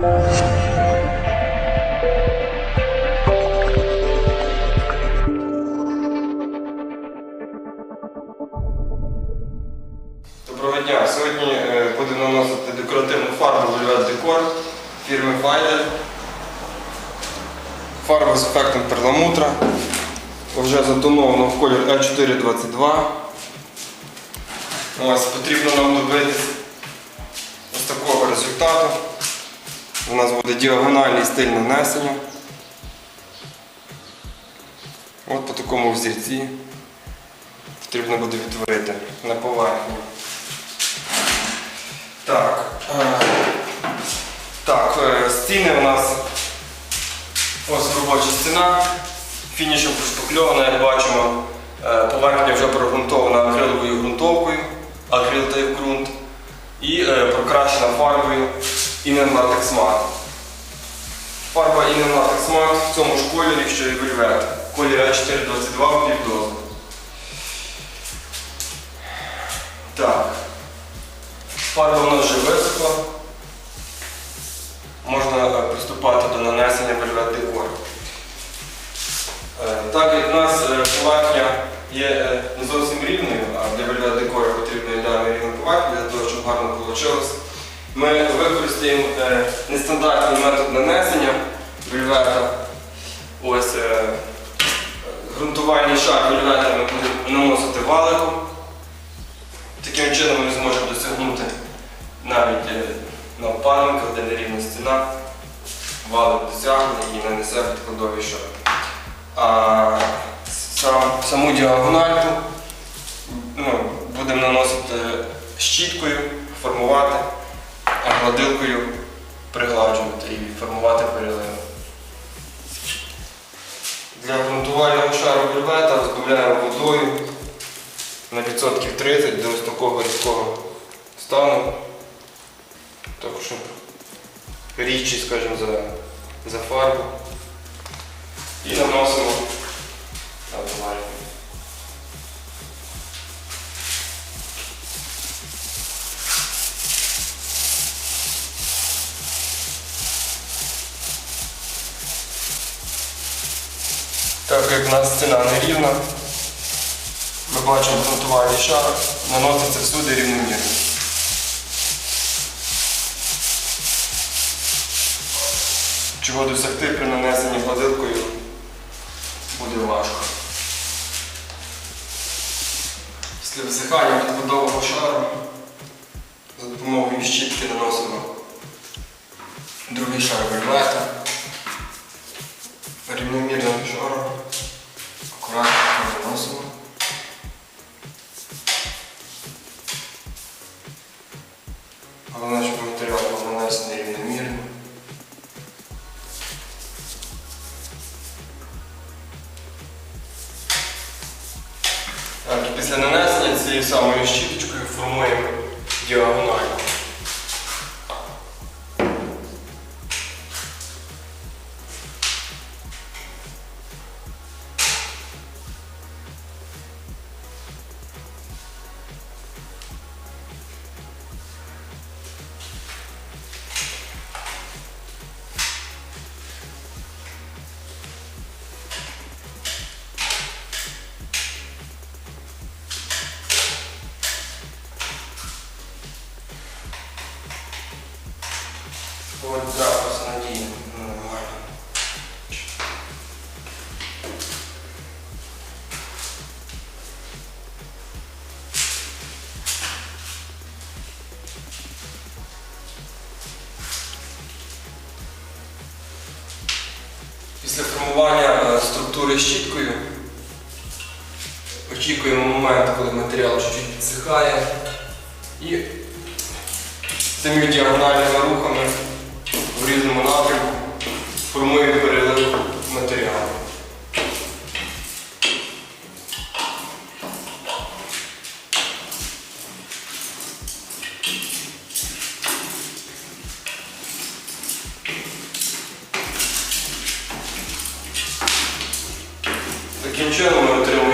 Доброго дня! Сьогодні е, будемо наносити декоративну фарбу Velvet Decor фірми Файдер. Фарба з ефектом перламутра. Вже затоновано в колір E422. Ось, потрібно нам добитись ось такого результату. У нас буде діагональний стиль нанесення. От по такому взірці потрібно буде відтворити на поверхні. Так. е, Так, е, стіни у нас ось робоча стіна. Фінішем проштукльована, як бачимо, е, поверхня вже прогрунтована акриловою ґрунтовкою, акрил та ґрунт, і прокрашена фарбою Inner Latex Фарба Inner Latex в цьому ж кольорі, що і вельвет. Колір А422 в півдозу. Так. Фарба у нас вже висохла. Можна е, приступати до нанесення вельвет декор. Е, Так як у нас поверхня є е, не зовсім рівною, а для вельвет декору потрібна ідеальна рівна поверхня для того, щоб гарно вийшло. Ми використаємо е, нестандартний метод нанесення вельвета. Ось е, ґрунтувальний шар вельвета ми будемо наносити валиком. Таким чином ми зможемо досягнути навіть е, на опалинках, де нерівна стіна, валик досягне і нанесе відкладовий шар. А сам, саму діагональку ну, будемо наносити щіткою, формувати, гладилкою пригладжувати і формувати переливи. Для ґрунтувального шару вельвета розбавляємо водою на відсотків 30 до ось такого різкого стану. Так, щоб рідчі, скажімо, за, за фарбу. І наносимо на Так як в нас стіна нерівна, ми бачимо ґрунтувальний шар, наноситься всюди рівномірно. Чого досягти при нанесенні гладилкою буде важко. Після висихання відходового шару за допомогою щітки наносимо другий шар вельвета. Рівномірним шаром. Акуратно наносимо. Головне, щоб матеріал був нанесений рівномірно. Так, і після нанесення цією самою щіточкою формуємо діагонально. От запис надійно, нормально. Після формування е, структури щіткою очікуємо момент, коли матеріал чуть-чуть підсихає і цими діагональними рухами в різному напрямку формуємо перелив матеріалу. Таким ми